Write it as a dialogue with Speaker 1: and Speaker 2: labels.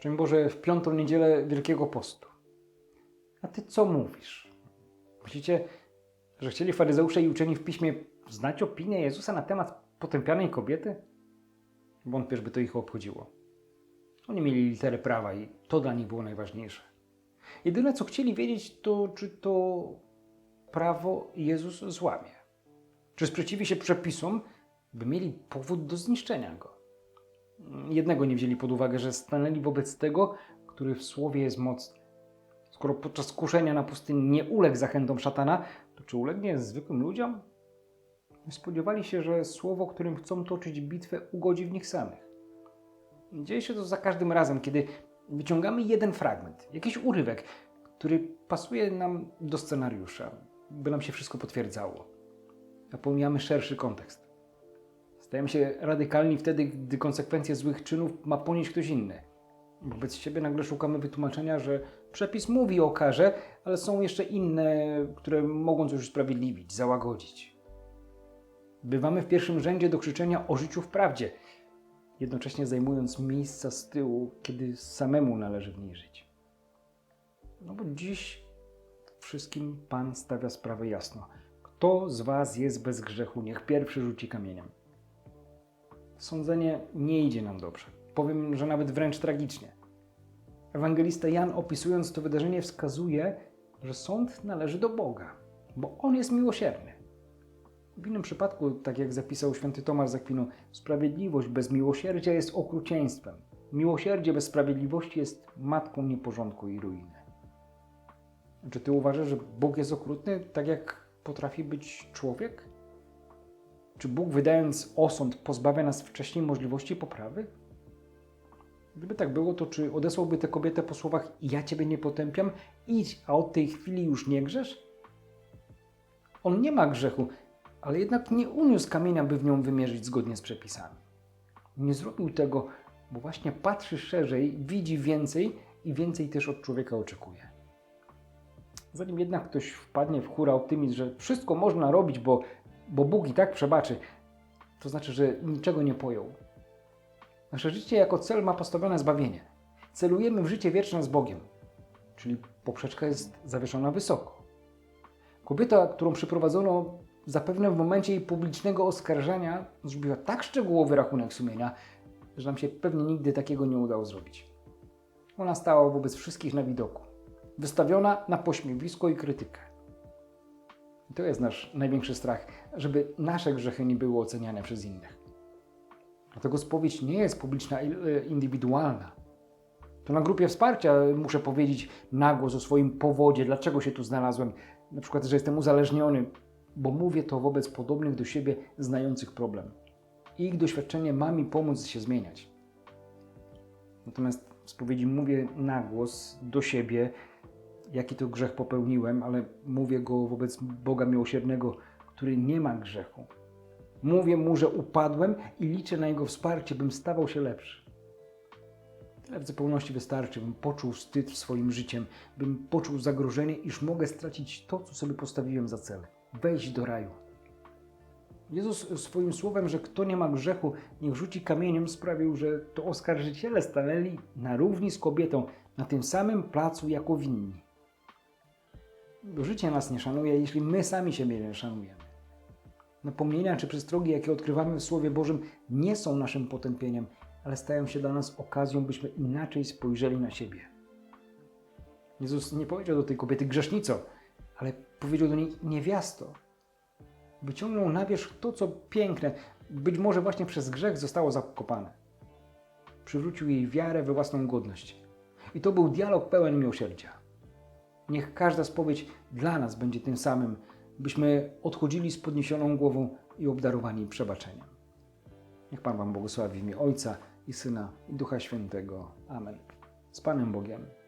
Speaker 1: Szczęść Boże, w piątą niedzielę Wielkiego Postu. A ty co mówisz? Myślicie, że chcieli faryzeusze i uczeni w piśmie znać opinię Jezusa na temat potępianej kobiety? Wątpię, żeby to ich obchodziło. Oni mieli literę prawa i to dla nich było najważniejsze. Jedyne, co chcieli wiedzieć, to czy to prawo Jezus złamie. Czy sprzeciwi się przepisom, by mieli powód do zniszczenia go. Jednego nie wzięli pod uwagę, że stanęli wobec tego, który w słowie jest mocny. Skoro podczas kuszenia na pustyni nie uległ zachętom szatana, to czy ulegnie zwykłym ludziom? Spodziewali się, że słowo, którym chcą toczyć bitwę, ugodzi w nich samych. Dzieje się to za każdym razem, kiedy wyciągamy jeden fragment, jakiś urywek, który pasuje nam do scenariusza, by nam się wszystko potwierdzało. A pomijamy szerszy kontekst. Stajemy się radykalni wtedy, gdy konsekwencje złych czynów ma ponieść ktoś inny. Wobec siebie nagle szukamy wytłumaczenia, że przepis mówi o karze, ale są jeszcze inne, które mogą coś usprawiedliwić, załagodzić. Bywamy w pierwszym rzędzie do krzyczenia o życiu w prawdzie, jednocześnie zajmując miejsca z tyłu, kiedy samemu należy w niej żyć. No bo dziś wszystkim Pan stawia sprawę jasno. Kto z Was jest bez grzechu, niech pierwszy rzuci kamieniem. Sądzenie nie idzie nam dobrze. Powiem, że nawet wręcz tragicznie. Ewangelista Jan, opisując to wydarzenie, wskazuje, że sąd należy do Boga, bo On jest miłosierny. W innym przypadku, tak jak zapisał święty Tomasz z Akwinu, sprawiedliwość bez miłosierdzia jest okrucieństwem. Miłosierdzie bez sprawiedliwości jest matką nieporządku i ruiny. Czy ty uważasz, że Bóg jest okrutny, tak jak potrafi być człowiek? Czy Bóg, wydając osąd, pozbawia nas wcześniej możliwości poprawy? Gdyby tak było, to czy odesłałby tę kobietę po słowach ja ciebie nie potępiam, idź, a od tej chwili już nie grzesz? On nie ma grzechu, ale jednak nie uniósł kamienia, by w nią wymierzyć zgodnie z przepisami. Nie zrobił tego, bo właśnie patrzy szerzej, widzi więcej i więcej też od człowieka oczekuje. Zanim jednak ktoś wpadnie w hura optymizm, że wszystko można robić, bo, bo Bóg i tak przebaczy, to znaczy, że niczego nie pojął. Nasze życie jako cel ma postawione zbawienie. Celujemy w życie wieczne z Bogiem, czyli poprzeczka jest zawieszona wysoko. Kobieta, którą przyprowadzono zapewne w momencie jej publicznego oskarżania, zrobiła tak szczegółowy rachunek sumienia, że nam się pewnie nigdy takiego nie udało zrobić. Ona stała wobec wszystkich na widoku, wystawiona na pośmiewisko i krytykę. To jest nasz największy strach, żeby nasze grzechy nie były oceniane przez innych. Dlatego spowiedź nie jest publiczna, i- indywidualna. To na grupie wsparcia muszę powiedzieć na głos o swoim powodzie, dlaczego się tu znalazłem. Na przykład, że jestem uzależniony, bo mówię to wobec podobnych do siebie, znających problem. Ich doświadczenie ma mi pomóc się zmieniać. Natomiast w spowiedzi mówię na głos do siebie, jaki to grzech popełniłem, ale mówię go wobec Boga miłosiernego, który nie ma grzechu. Mówię mu, że upadłem i liczę na jego wsparcie, bym stawał się lepszy. Tyle w zupełności wystarczy, bym poczuł wstyd w swoim życiem, bym poczuł zagrożenie, iż mogę stracić to, co sobie postawiłem za cel wejść do raju. Jezus swoim słowem, że kto nie ma grzechu, niech rzuci kamieniem, sprawił, że to oskarżyciele stanęli na równi z kobietą na tym samym placu jako winni. Życie nas nie szanuje, jeśli my sami siebie nie szanujemy. Napomnienia czy przestrogi, jakie odkrywamy w Słowie Bożym, nie są naszym potępieniem, ale stają się dla nas okazją, byśmy inaczej spojrzeli na siebie. Jezus nie powiedział do tej kobiety grzesznico, ale powiedział do niej niewiasto. Wyciągnął na wierzch to, co piękne, być może właśnie przez grzech zostało zakopane. Przywrócił jej wiarę we własną godność. I to był dialog pełen miłosierdzia. Niech każda spowiedź dla nas będzie tym samym, byśmy odchodzili z podniesioną głową i obdarowani przebaczeniem. Niech Pan Wam błogosławi w imię Ojca i Syna i Ducha Świętego. Amen. Z Panem Bogiem.